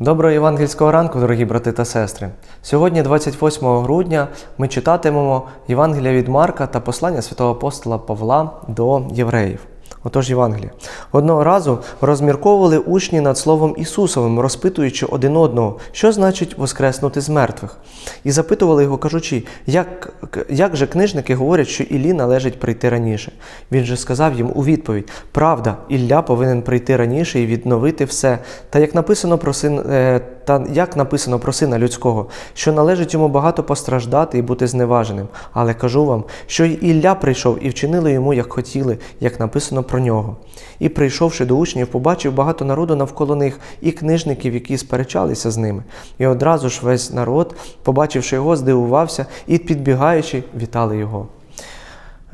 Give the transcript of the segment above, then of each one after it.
Доброго євангельського ранку, дорогі брати та сестри. Сьогодні, 28 грудня, ми читатимемо Євангелія від Марка та послання святого апостола Павла до євреїв. Отож, Євангелія. Одного разу розмірковували учні над Словом Ісусовим, розпитуючи один одного, що значить воскреснути з мертвих. І запитували його, кажучи, як, як же книжники говорять, що Іллі належить прийти раніше. Він же сказав їм у відповідь: Правда, Ілля повинен прийти раніше і відновити все. Та як написано про син, е, та як написано про сина людського, що належить йому багато постраждати і бути зневаженим. Але кажу вам, що й Ілля прийшов і вчинили йому, як хотіли, як написано про нього. І прийшовши до учнів, побачив багато народу навколо них і книжників, які сперечалися з ними. І одразу ж весь народ, побачивши його, здивувався і, підбігаючи, вітали його.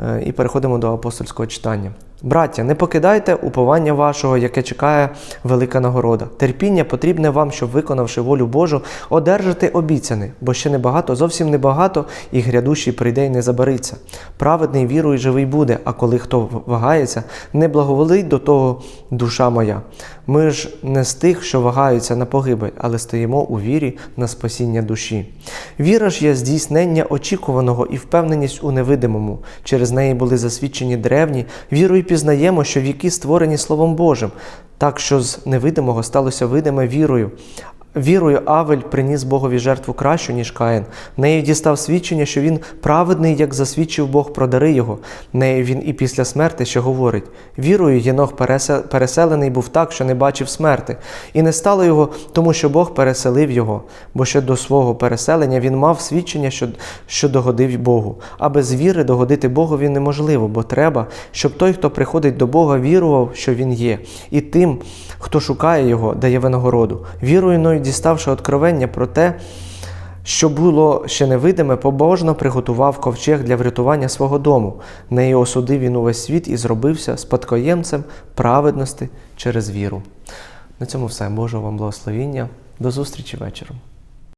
Е, І переходимо до апостольського читання. Браття, не покидайте уповання вашого, яке чекає велика нагорода. Терпіння потрібне вам, щоб, виконавши волю Божу, одержати обіцяне, бо ще небагато, зовсім небагато, і грядущий прийде й не забариться. Праведний вірою живий буде, а коли хто вагається, не благоволить до того душа моя. Ми ж не з тих, що вагаються на погибель, але стоїмо у вірі на спасіння душі. Віра ж є здійснення очікуваного і впевненість у невидимому. Через неї були засвідчені древні, вірою пізнаємо, що віки створені Словом Божим, так що з невидимого сталося видиме вірою. Вірою Авель приніс Богові жертву кращу, ніж Каїн. Нею дістав свідчення, що він праведний, як засвідчив Бог про дари його. Нею він і після смерти ще говорить. Вірою Єнох пересе- переселений був так, що не бачив смерти, і не стало його, тому що Бог переселив його. Бо ще до свого переселення він мав свідчення, що, що догодив Богу. А без віри догодити Богові неможливо, бо треба, щоб той, хто приходить до Бога, вірував, що він є, і тим, хто шукає його, дає винагороду. Вірою діставши откровення про те, що було ще невидиме, побожно приготував ковчег для врятування свого дому. Неї осудив він увесь світ і зробився спадкоємцем праведності через віру. На цьому все. Божого вам благословіння. До зустрічі вечором.